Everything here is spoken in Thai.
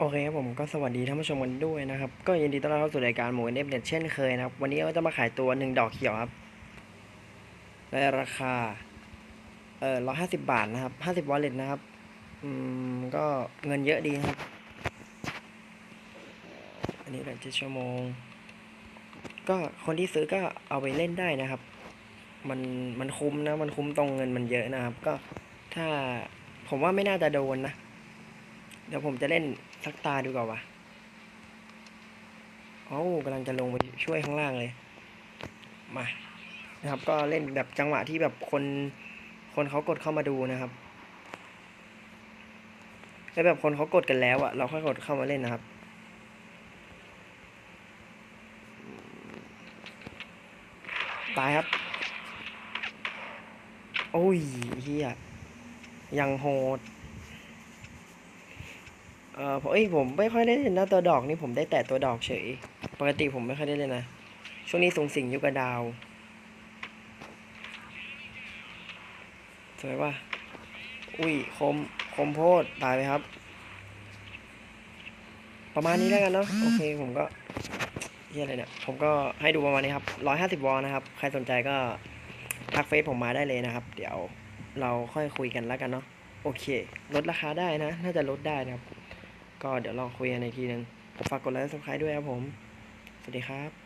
โอเคครับผมก็สวัสดีท่านผู้ชมกันด้วยนะครับ ก็ยินดีต้อนรับเข้าสู่รายการหมูเอฟเน็ตเช่นเคยนะครับ วันนี้เราจะมาขายตัวหนึ่งดอกเขียวครับในราคาเอ่อร้อยห้าสิบบาทนะครับห้าสิบวอลเล็ตนะครับ อืมก็เงินเยอะดีครับ อันนี้แหละเจ็ดชั่วโมง ก็คนที่ซื้อก็เอาไปเล่นได้นะครับ มันมันคุ้มนะมันคุ้มตรงเงินมันเยอะนะครับ ก็ถ้าผมว่าไม่น่าจะโดนนะ เดี๋ยวผมจะเล่นสักตาดูก่อนวะโอ้ากำลังจะลงไปช่วยข้างล่างเลย มา นะครับ ก็เล่นแบบจังหวะที่แบบคนคนเขากดเข้ามาดูนะครับแล้วแบบคนเขากดกันแล้วอะเราค่อยกดเข้ามาเล่นนะครับตายครับ โอ้ยเฮียยังโหด เออผมเอ้ยผมไม่ค่อยได้เล่นนะตัวดอกนี่ผมได้แต่ตัวดอกเฉย ปกติผมไม่ค่อยได้เล่นนะ ช่วงนี้สูงสิงอยู่กับดาวสวยป่ะอุ้ยคมคมโพดตายไปครับ ประมาณนี้แล้วกันเนาะโอเคผมก็เฮียอะไรเนี่ยผมก็ให้ดูประมาณนี้ครับร้อยห้าสิบวอลนะครับ ใครสนใจก็ทักเฟซผมมาได้เลยนะครับ เดี๋ยวเราค่อยคุยกันแล้วกันเนาะโอเค ลดราคาได้นะ น่าจะลดได้นะครับ ก็เดี๋ยวลองคุยกันในทีนึงฝากกดไลค์และ subscribe ด้วยครับผม สวัสดีครับ